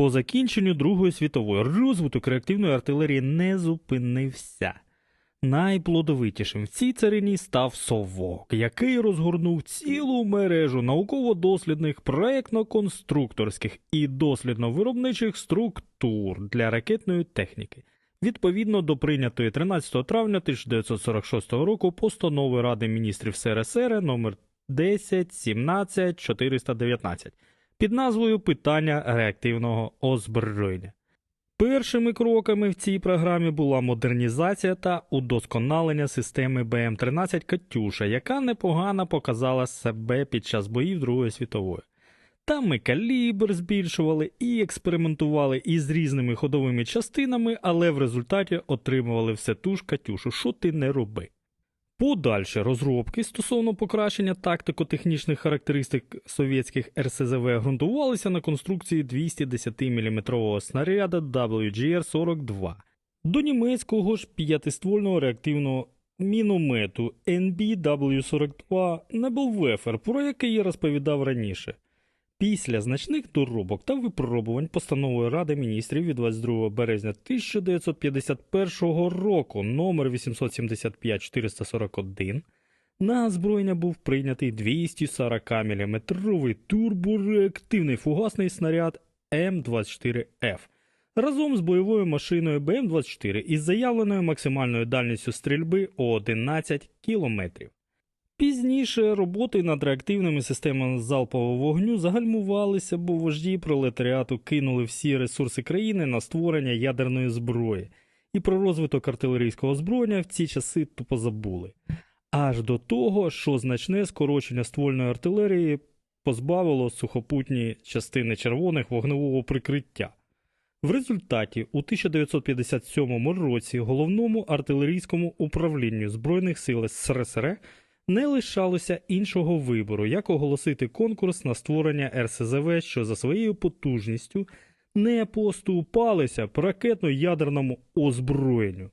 По закінченню Другої світової розвиток реактивної артилерії не зупинився. Найплодовитішим в цій царині став совок, який розгорнув цілу мережу науково-дослідних, проєктно-конструкторських і дослідно-виробничих структур для ракетної техніки. Відповідно до прийнятої 13 травня 1946 року постанови Ради міністрів СРСР номер 10 17 419 під назвою Питання реактивного озброєння. Першими кроками в цій програмі була модернізація та удосконалення системи БМ-13 Катюша, яка непогано показала себе під час боїв Другої світової. Там ми калібр збільшували і експериментували із різними ходовими частинами, але в результаті отримували все ту ж Катюшу, що ти не роби. Подальші розробки стосовно покращення тактико-технічних характеристик совєтських РСЗВ ґрунтувалися на конструкції 210 мм снаряда WGR-42 до німецького ж п'ятиствольного реактивного міномету NBW-42 Nebelwerfer, про який я розповідав раніше. Після значних доробок та випробувань постановою Ради міністрів від 22 березня 1951 року номер 875-441 на озброєння був прийнятий 240 мм турбореактивний фугасний снаряд М24Ф разом з бойовою машиною БМ-24 із заявленою максимальною дальністю стрільби у 11 кілометрів. Пізніше роботи над реактивними системами залпового вогню загальмувалися, бо вожді пролетаріату кинули всі ресурси країни на створення ядерної зброї, і про розвиток артилерійського озброєння в ці часи тупо забули. Аж до того, що значне скорочення ствольної артилерії позбавило сухопутні частини червоних вогневого прикриття. В результаті у 1957 році головному артилерійському управлінню Збройних сил СРСР не лишалося іншого вибору, як оголосити конкурс на створення РСЗВ, що за своєю потужністю не поступалися ракетно-ядерному озброєнню.